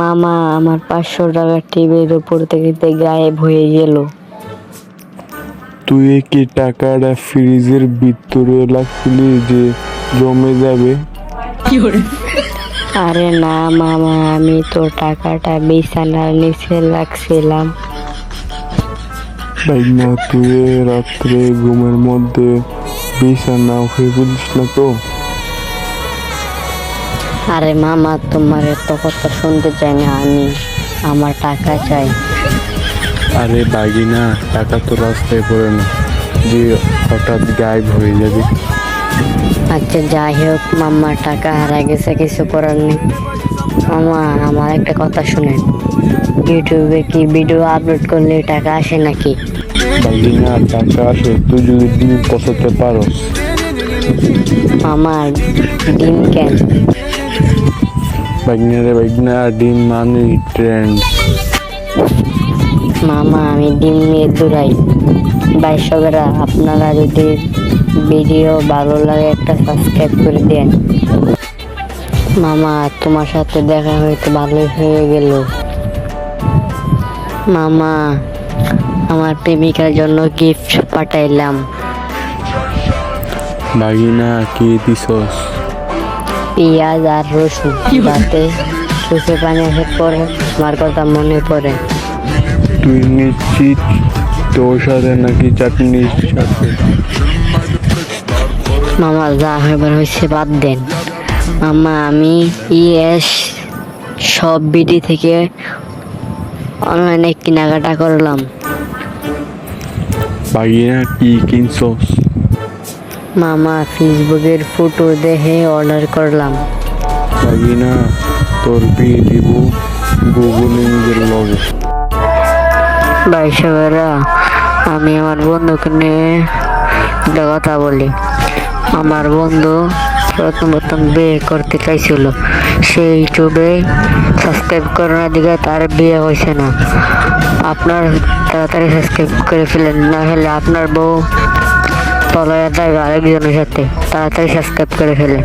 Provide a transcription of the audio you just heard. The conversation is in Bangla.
মামা আমার পাঁচশো টাকা টিভির উপর থেকে গায়েব হয়ে গেল। তুই কি টাকাটা ফ্রিজের ভিতরে রাখলি যে জমে যাবে? আরে না মামা আমি তো টাকাটা বিছানার নিচে রাখছিলাম। তাই না তুই রাত্রে ঘুমের মধ্যে বিছানা হয়ে বলিস না তো? আরে মামা তোমার এত কথা শুনতে চাই না আমি। আমার টাকা চাই। আরে বাগিনা টাকা তো রাস্তায় পড়ে না। যে হঠাৎ গায়েব হয়ে যাবে। আচ্ছা যাই হোক মাম্মা টাকা হারা গেছে কিছু করার নেই। মামা আমার একটা কথা শুনেন। ইউটিউবে কি ভিডিও আপলোড করলে টাকা আসে নাকি? বাগিনা টাকা আসে তুই যদি ডিম পচাতে পারো আমার ডিম কেন? বাগিনা রে বাগিনা ডিম মানে ট্রেন্ড মামা আমি ডিম নিয়ে দূরাই। দর্শকরা আপনারা যদি ভিডিও ভালো লাগে একটা সাবস্ক্রাইব করে দেন। মামা তোমার সাথে দেখা হয়তো ভালোই হয়ে গেল। মামা আমার প্রেমিকার জন্য গিফট পাঠাইলাম। বাগিনা কি দিছস? পেঁয়াজ আর রসুন যাতে চোখে পানি আসার পরে আমার কথা মনে পড়ে। তুই নিশ্চিত তোর সাথে নাকি চাটনির সাথে মামা যা হইবার হয়েছে বাদ দেন। মামা আমি ইএস সব বিডি থেকে অনলাইনে কেনাকাটা করলাম। বাগিনা কি কিনছস? মামা ফেসবুকের ফটো দেখে অর্ডার করলাম। বাগিনা তোর বিয়ে দিব গুগলে নিজের লগে আমি আমার বন্ধুকে নিয়ে একটা কথা বলি। আমার বন্ধু প্রথম প্রথম বিয়ে করতে চাইছিল। সে ইউটিউবে সাবস্ক্রাইব করার দিকে তার বিয়ে হয়েছে না। আপনার তাড়াতাড়ি সাবস্ক্রাইব করে ফেলেন না হলে আপনার বউ পলায়া থাকবে আরেকজনের সাথে। তাড়াতাড়ি সাবস্ক্রাইব করে ফেলে।